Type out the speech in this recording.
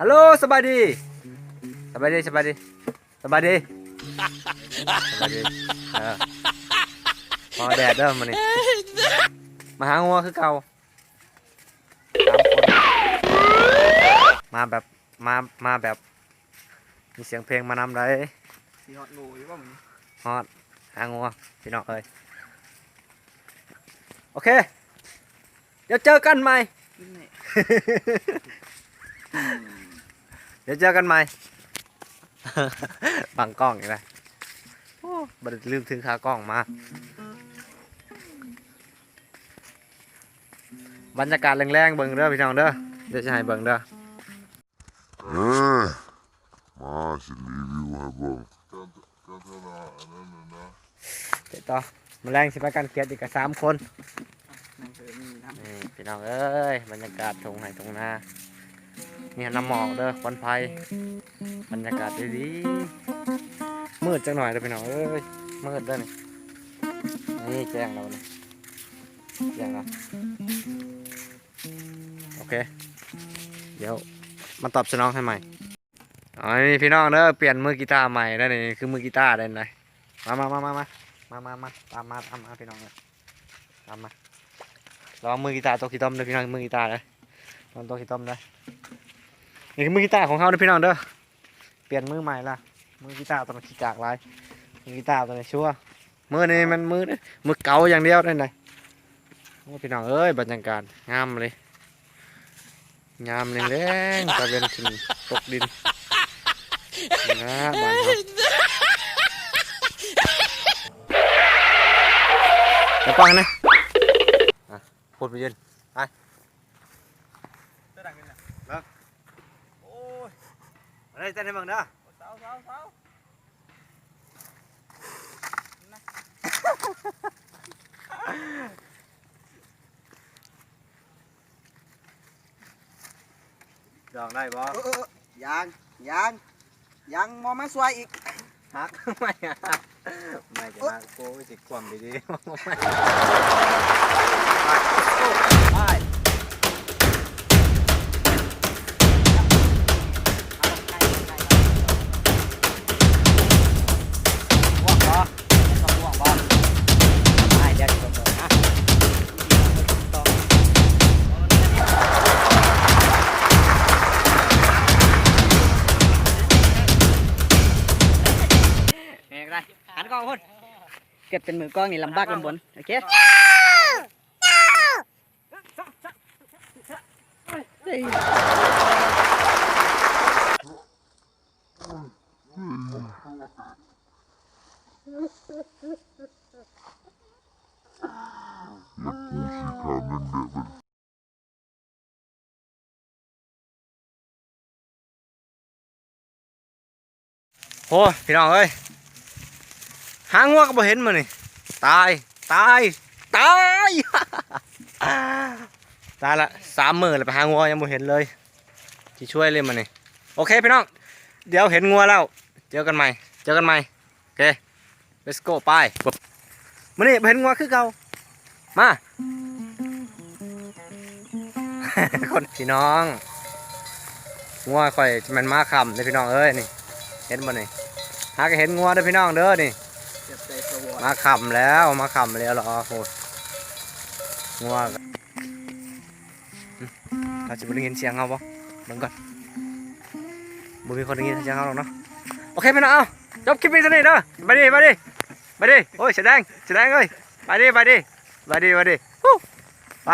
ฮัลโหลสบายดีสบายดีสบายดีสบายดีสบายดีเออพอแดดเด้อมันนี่มาหางัวคือเก่าสามคนมาแบบมามาแบบ มีเสียงเพลงมานำเลยสีฮอตงูอยู่ป่ะมึงฮอดหางัวพี่น้องเอ้ยโอเค เดี๋ยวเจอกันใหม่ นี่ เดี๋ยวเจอกันใหม่ บังกล้องอีกแล้วโอ้บัดลืมถึงขากล้องมา บรรยากาศแรงๆเบิ่งเด้อพี่น้องเด้อ เดี๋ยวจะให้เบิ่งเด้อเออมาสิรีวิวให้เบิ่งกันกันเท่านั้นอันนั้นน่ะนะเดี๋ยวต่อมาแรงสิไปกันเกียรติอีกกับสามคนนั่งเถอะมีทำนี่พี่น้องเอ้ย บรรยากาศตรงไหนตรงนา มีน้ำหมอกเด้อควันไฟบรรยากาศดีๆมืดจังหน่อยเด้อพี่น้องเอ้ยมืดเด้อนี่นี่แจ้งเราเลยแจ้งเราโอเค เดี๋ยวมาตอบสนองให้ใหม่อ๋อนี่พี่น้องเด้อเปลี่ยนมือกีตาร์ใหม่แล้วนี่คือมือกีตาร์ได้ไหมามามามามามามามาตามมาตามมาพี่น้องเลยตามมาระวังมือกีตาร์ตกขี้ต้มเด้อพี่น้องมือกีตาร์เลยระวังตกขี้ต้มเด้อ นี่คือมือกีตาร์ของเขาเด้อพี่น้องเด้อเปลี่ยนมือใหม่ละมือกีตาร์ตัวนั้นขี้กากลายมือกีตาร์ตัวนี้ชัวมือนี่มันมือเด้อมือเก่าอย่างเดียวได้ไหนพี่น้องเอ้ยบรรยากาศงามเลยงามแรงๆตะเวนขึ้นตกดินนะบ้านเราเดี๋ยวปังนะพูดไปยืนจะ ở đây tên em bằng đó. Sáu sáu sáu giòn đây bò. Giang giang giang mò máy xoay อีก หักไม่หักไม่จะหักกูสิความดีๆไม่ ล้องพุ่นเกิดเป็นมือกล้องนี่ลำบากลำบนโอเคโอ้พี่น้องเอ้ย หางัวก็บ่เห็นมานี่ตาย ตาย ตาย ตายละสามหมือเลยไปหางัวยังบ่เห็นเลยที่ช่วยเลยมานี่โอเคพี่น้อง เดี๋ยวเห็นงัวแล้ว เจอกันใหม่ เจอกันใหม่ โอเค let's go ไปปุ๊บมานี่เห็นงัวคือเก่ามา คนพี่น้องงัวข่อยมันมาคำเลยพี่น้องเอ้ยนี่ เห็นบ่นี่หาก็เห็นงัวเด้อพี่น้องเด้อนี่ มาขำแล้วมาขำแล้วเหรอโหงัวเราจะไปได้ยินเสียงเขาปะมึงก่อนบ่มีคนได้ยินเสียงเขาหรอกเนาะโอเคไปนะเอาจบคลิปนี้ซะนี้เนาะไปดิไปดิไปดิโอ้ยแสดงแสดงเอ้ยไปดิไปดิไปดิไปดิฮู้ไป